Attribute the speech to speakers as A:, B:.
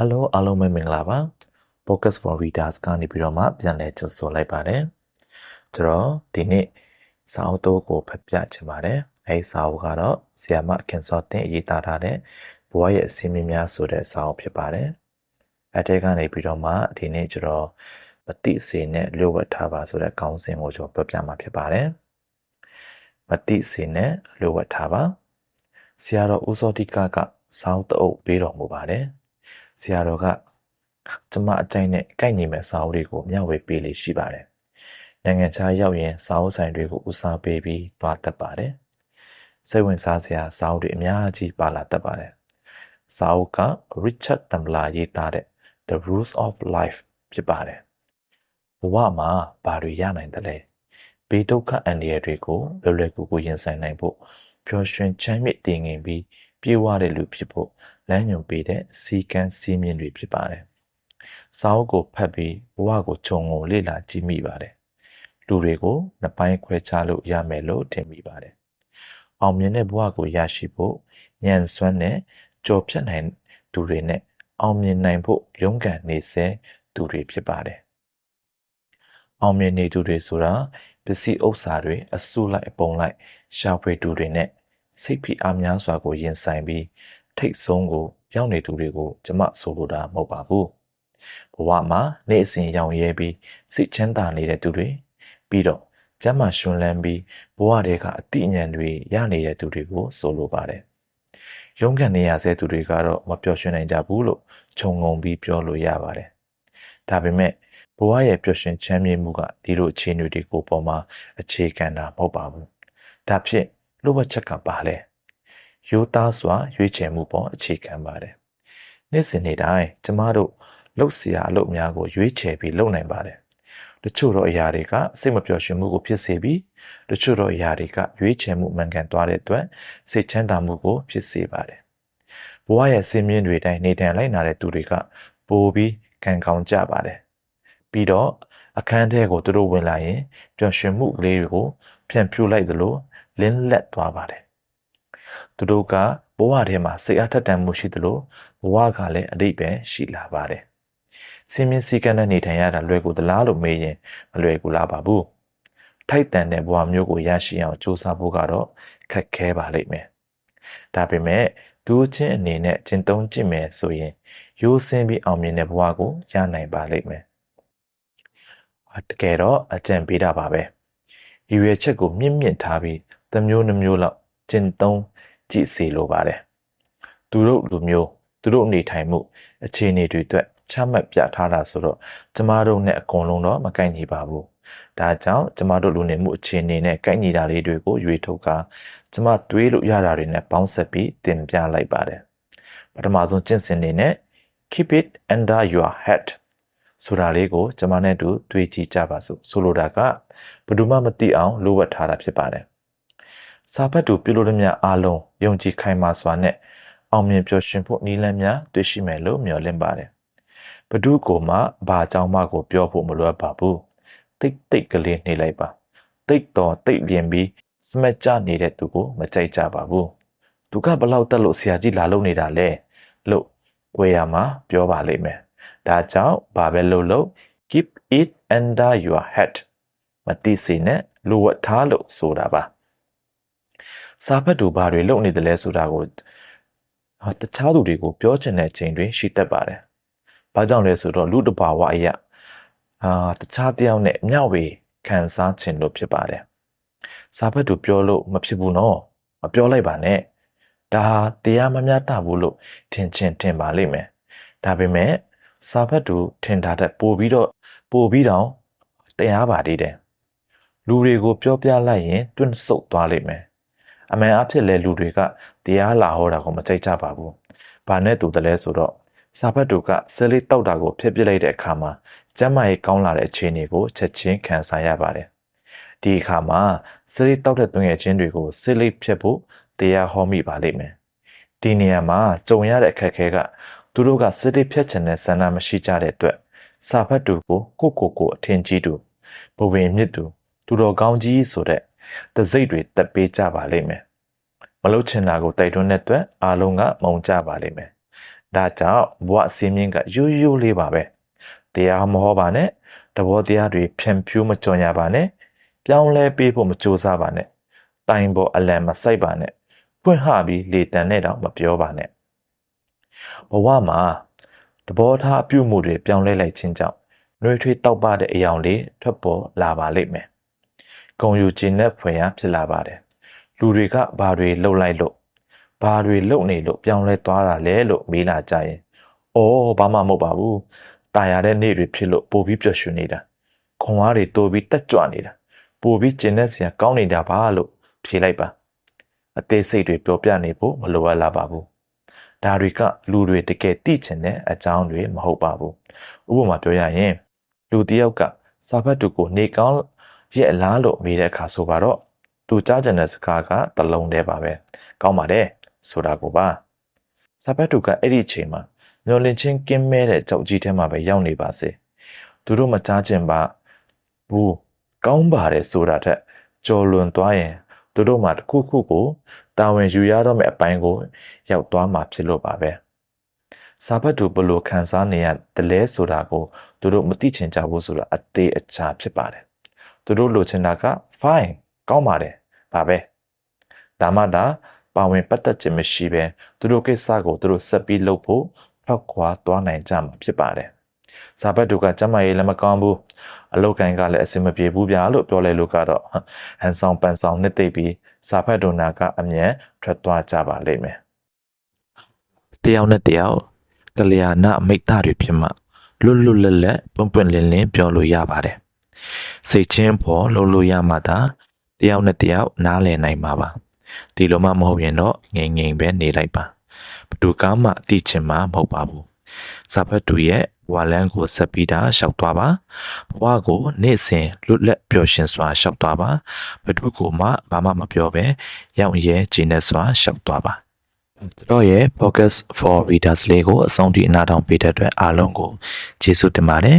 A: Hello အားလုံးပဲမင်္ဂလာပါ Focus for Readers ကနေပြီးတော့မှပြန်လည်ကြိုဆိုလိုက်ပါတယ်ကျွန်တော်ဒီနေ့စာအုပ်တိုးကိုဖတ်ပြချင်ပါတယ်အဲဒီစာအုပ်ကတော့ဆီယာမခင်စောတင်ရေးသားထားတဲ့ဘဝရဲ့အစီအမင်းများဆိုတဲ့စာအုပ်ဖြစ်ပါတယ်အတဲကနေပြီးတော့မှဒီနေ့ကျွန်တော်မတိစေနဲ့လျှို့ဝှက်ထားပါဆိုတဲ့ခေါင်းစဉ်ကိုကျွန်တော်ပြပြမှာဖြစ်ပါတယ်မတိစေနဲ့လျှို့ဝှက်ထားပါဆရာတော်ဦးစောတိကကစာအုပ်တအုပ်ပေးတော်မူပါတယ် ဆရာတော်ကကျမအကြိုက်နဲ့ကိုက်ညီမဲ့စာအုပ်တွေကိုမျှဝေပေးလေရှိပါတယ်။နိုင်ငံခြားရောက်ရင်စာအုပ်ဆိုင်တွေကိုဦးစားပေးပြီးသွားတတ်ပါတယ်။စိတ်ဝင်စားစရာစာအုပ်တွေအများကြီးပါလာတတ်ပါတယ်။စာအုပ်က Richard Tambler ရေးသားတဲ့ The Rules of Life ဖြစ်ပါတယ်။ဘဝမှာဘာတွေရနိုင်တယ်လဲ။ဘေးဒုက္ခအန္တရာယ်တွေကိုလွယ်လွယ်ကူကူရင်ဆိုင်နိုင်ဖို့ပျော်ရွှင်ချမ်းမြေ့တည်ငြိမ်ပြီး ပြေဝတဲ့လူဖြစ်ဖို့လမ်းညွှန်ပေးတဲ့စီကံစီးမြင်တွေဖြစ်ပါတယ်။စာအုပ်ကိုဖတ်ပြီးဘဝကိုခြုံငုံလေ့လာကြည့်မိပါတယ်။လူတွေကိုနှစ်ပိုင်းခွဲခြားလို့ရမယ်လို့ထင်မိပါတယ်။အောင်မြင်တဲ့ဘဝကိုရရှိဖို့ဉာဏ်စွမ်းနဲ့ကြော်ဖြတ်နိုင်သူတွေနဲ့အောင်မြင်နိုင်ဖို့ရုန်းကန်နေစေသူတွေဖြစ်ပါတယ်။အောင်မြင်နေသူတွေဆိုတာပစ္စည်းဥစ္စာတွေအစုလိုက်အပုံလိုက်ရှာဖွေသူတွေနဲ့ စိတ်ဖိအားများစွာကိုရင်ဆိုင်ပြီးထိတ်ဆုံးကိုရောက်နေသူတွေကိုကျမဆိုလိုတာမဟုတ်ပါဘူးဘဝမှာနေ့အစဉ်ရောင်ရဲပြီးစိတ်ချမ်းသာနေတဲ့သူတွေပြီးတော့ကျမ်းမာရှင်လန်းပြီးဘဝတွေကအတိအဉဏ်တွေရနေတဲ့သူတွေကိုဆိုလိုပါတယ်ရုန်းကန်နေရဆဲသူတွေကတော့မပျော်ရွှင်နိုင်ကြဘူးလို့ခြုံငုံပြီးပြောလို့ရပါတယ်ဒါပေမဲ့ဘဝရဲ့ပျော်ရွှင်ချမ်းမြေ့မှုကဒီလိုအခြေအနေတွေကိုပေါ်မှာအခြေခံတာမဟုတ်ပါဘူးဒါဖြင့် လိုဝက်ချက်ကပါလဲရိုးသားစွာရွေးချယ်မှုပေါ်အခြေခံပါတယ်နေ့စဉ်နေ့တိုင်းကျမတို့လှုပ်ရှားအလုပ်များကိုရွေးချယ်ပြီးလုပ်နိုင်ပါတယ်တချို့သောအရာတွေကစိတ်မပျော်ရွှင်မှုကိုဖြစ်စေပြီးတချို့သောအရာတွေကရွေးချယ်မှုမှန်ကန်သွားတဲ့အတွက်စိတ်ချမ်းသာမှုကိုဖြစ်စေပါတယ်ဘဝရဲ့စင်မြင့်တွေတိုင်းနေတန်လိုက်နာတဲ့သူတွေကပိုပြီးခံကောင်းကြပါတယ်ပြီးတော့အခန်းထဲကိုသူတို့ဝင်လာရင်ပျော်ရွှင်မှုကလေးတွေကိုဖြန့်ဖြူးလိုက်သလို လင်းလက်သွားပါတယ်သူတို့ကဘဝထဲမှာစိတ်အားထက်သန်မှုရှိသလိုဘဝကလည်းအတိတ်ပဲရှိလာပါတယ်စင်မြင့်စည်းကမ်းနဲ့နေထိုင်ရတာလွယ်ကူသလားလို့မေးရင်မလွယ်ကူလားပါဘူးထိုက်တန်တဲ့ဘဝမျိုးကိုရရှိအောင်စူးစမ်းဖို့ကတော့ခက်ခဲပါလိမ့်မယ်ဒါပေမဲ့ဒူးချင်းအနေနဲ့ကျင့်သုံးကြည့်မယ်ဆိုရင်ရိုးစင်းပြီးအောင်မြင်တဲ့ဘဝကိုရနိုင်ပါလိမ့်မယ်တကယ်တော့အကြံပေးတာပါပဲရည်ရွယ်ချက်ကိုမြင့်မြင့်ထားပြီး သမျိုးနှမျိုးလောက်ကျင့်သုံးကြည့်စေလိုပါတယ်သူတို့လူမျိုးသူတို့နေထိုင်မှုအခြေအနေတွေအတွက်ချမှတ်ပြထားတာဆိုတော့ကျမတို့နဲ့အကုန်လုံးတော့မကိုက်ညီပါဘူးဒါကြောင့်ကျမတို့လူနေမှုအခြေအနေနဲ့ကိုက်ညီတာလေးတွေကိုရွေးထုတ်ကာကျမတွေးလို့ရတာတွေနဲ့ပေါင်းဆက်ပြီးတင်ပြလိုက်ပါတယ်ပထမဆုံးကျင့်စဉ်နေနဲ့ keep it under your head ဆိုတာလေးကို ကျမနဲ့တူတွေးကြည့်ကြပါစို့ဆိုလိုတာကဘယ်သူမှမသိအောင်လိုဝတ်ထားတာဖြစ်ပါတယ် စာဖတ်သူပြုလို့သမျှအားလုံးယုံကြည်ခိုင်မာစွာနဲ့အောင်မြင်ပျော်ရွှင်ဖို့နည်းလမ်းများတွေ့ရှိမယ်လို့မျှော်လင့်ပါတယ်ဘဒုကိုမှဘာအကြောင်းမှကိုပြောဖို့မလိုအပ်ပါဘူးတိတ်တိတ်ကလေးနေလိုက်ပါတိတ်တော်တိတ်လျင်ပြီးစမက်ကြနေတဲ့သူကိုမကြိုက်ကြပါဘူးသူကဘလောက်တက်လို့ဆရာကြီးလာလို့နေတာလဲလို့ကိုရမှာပြောပါလိမ့်မယ်ဒါကြောင့်ဘာပဲလုပ်လို့ keep it under your head မသိစေနဲ့လိုဝတ်ထားလို့ဆိုတာပါ စာဖတ်သူဘာတွေလုပ်နေတယ်လဲဆိုတာကိုတခြားသူတွေကိုပြောချင်တဲ့ချိန်တွေရှိတတ်ပါတယ်။ဘာကြောင့်လဲဆိုတော့လူတဘာဝအရာအာတခြားတယောက်နဲ့မျှဝေခံစားခြင်းလို့ဖြစ်ပါတယ်။စာဖတ်သူပြောလို့မဖြစ်ဘူးနော်။မပြောလိုက်ပါနဲ့။ဒါဟာတရားမမျှတဘူးလို့ထင်ချင်းထင်ပါလိမ့်မယ်။ဒါပေမဲ့စာဖတ်သူထင်တာတဲ့ပို့ပြီးတော့ပို့ပြီးတော့တရားပါသေးတယ်။လူတွေကိုပြောပြလိုက်ရင်တွန့်ဆုတ်သွားလိမ့်မယ် အမှန်အဖြစ်လဲလူတွေကတရားလာဟောတာကိုမကြိုက်ကြပါဘူး။ဘာနဲ့တူတယ်လဲဆိုတော့စာဖတ်တူကဆဲလေးတောက်တာကိုဖျက်ပစ်လိုက်တဲ့အခါမှာကျမ်းမာရေးကောင်းလာတဲ့အခြေအနေကိုချက်ချင်းခံစားရပါတယ်။ဒီအခါမှာဆဲလေးတောက်တဲ့သွင်ငယ်ချင်းတွေကိုဆဲလေးဖျက်ဖို့တရားဟောမိပါလိမ့်မယ်။ဒီနေရာမှာကြုံရတဲ့အခက်အခဲကသူတို့ကဆဲလေးဖျက်ချင်တဲ့ဆန္ဒမရှိကြတဲ့အတွက်စာဖတ်တူကိုကိုကိုကိုအထင်ကြီးတူဘဝင်မြစ်တူသူတော်ကောင်းကြီးဆိုတဲ့ တစိတ်တွေတက်ပေးကြပါလိမ့်မယ်မလုတ်ချင်တာကိုတိုက်တွန်းတဲ့အတွက်အားလုံးကမုံကြပါလိမ့်မယ်ဒါကြောင့်ဘဝစင်းမြင့်ကရိုးရိုးလေးပါပဲတရားမဟောပါနဲ့တဘောတရားတွေဖြန့်ဖြူးမကြော်ညာပါနဲ့ပြောင်းလဲပေးဖို့မကြိုးစားပါနဲ့တိုင်ပေါ်အလံမစိုက်ပါနဲ့ဖွင့်ဟပြီးလေတန်နဲ့တော့မပြောပါနဲ့ဘဝမှာတဘောထားအပြုမှုတွေပြောင်းလဲလိုက်ခြင်းကြောင့်နှွေးထွေးတောက်ပတဲ့အယောင်လေးထွက်ပေါ်လာပါလိမ့်မယ် ဂုံယူခြင်းနဲ့ဖွယ်ရဖြစ်လာပါတယ်လူတွေကဘာတွေလှုပ်လိုက်လို့ဘာတွေလှုပ်နေလို့ပြောင်းလဲသွားတာလဲလို့မေးလာကြရင်အော်ဘာမှမဟုတ်ပါဘူးတာယာတဲ့နေ့တွေဖြစ်လို့ပိုပြီးပျော်ရွှင်နေတာခွန်အားတွေတိုးပြီးတက်ကြွနေတာပိုပြီးကျင်တဲ့စရာကောင်းနေတာပါလို့ဖြေလိုက်ပါအသေးစိတ်တွေပြောပြနေဖို့မလိုအပ်လာပါဘူးဒါတွေကလူတွေတကယ်သိချင်တဲ့အကြောင်းတွေမဟုတ်ပါဘူးဥပမာပြောရရင်လူတစ်ယောက်ကစာဖတ်တူကိုနေကောင်း ရဲ့အလားလို့မေးတဲ့အခါဆိုပါတော့သူကြားချင်တဲ့စကားကတစ်လုံးတည်းပါပဲကောင်းပါတယ်ဆိုတာကိုပါစာဖတ်တူကအဲ့ဒီအချိန်မှာမျောလင့်ချင်းကင်းမဲတဲ့ကြောက်ကြီးထဲမှာပဲရောက်နေပါစေသူတို့မကြားချင်ပါဘူးကောင်းပါတယ်ဆိုတာထက်ကြော်လွန်သွားရင်သူတို့မှတစ်ခုခုကိုတာဝန်ယူရတော့မယ့်အပိုင်းကို ရောက်သွားမှာဖြစ်လို့ပါပဲစာဖတ်တူဘယ်လို့ခံစားနေရတလဲဆိုတာကိုသူတို့မသိချင်ကြဘူးဆိုတာအသေးအချာဖြစ်ပါတယ် သူတို့လိုချင်တာက fine ကောင်းပါတယ်ဒါပဲဒါမှဒါပါဝင်ပတ်သက်ခြင်းမရှိဘဲသူတို့ကိစ္စကိုသူတို့ဆက်ပြီးလုပ်ဖို့ဖောက်ခွာသွားနိုင်ကြမှာဖြစ်ပါတယ်စာဖတ်တူကကျမ်းမာရေးလည်းမကောင်းဘူးအလုတ်ကန်ကလည်းအဆင်မပြေဘူးဗျာလို့ပြောလိုက်လို့ကတော့ဟန်ဆောင်ပန်ဆောင်နှစ်သိပ်ပြီးစာဖတ်တူနာကအမြန်ထွက်သွားကြပါလိမ့်မယ်တယောက်နဲ့တယောက်ကလျာဏမိတ်သားတွေဖြစ်မှလွတ်လွတ်လပ်လပ်ပွန့်ပွန့်လင်းလင်းပြောလို့ရပါတယ် စိတ်ချင်းပေါ်လို့လို့ရမှသာတယောက်နဲ့တယောက်နားလည်နိုင်မှာပါဒီလိုမှမဟုတ်ရင်တော့ငြိမ်ငြိမ်ပဲနေလိုက်ပါဘသူကမှသိချင်မှာမဟုတ်ပါဘူးစာဖတ်တူရဲ့ဝါလန်းကိုဆက်ပြီးတာရှောက်သွားပါဘဝကိုနေ့စဉ်လွတ်လပ်ပျော်ရွှင်စွာရှောက်သွားပါဘသူကိုမှဘာမှမပြောဘဲရောင်ရဲခြေနဲ့စွာရှောက်သွားပါကျွန်တော်ရဲ့ focus for readers လေးကိုအဆုံးထိအနားထောင်ပေးတဲ့အတွက်အားလုံးကိုကျေးဇူးတင်ပါတယ်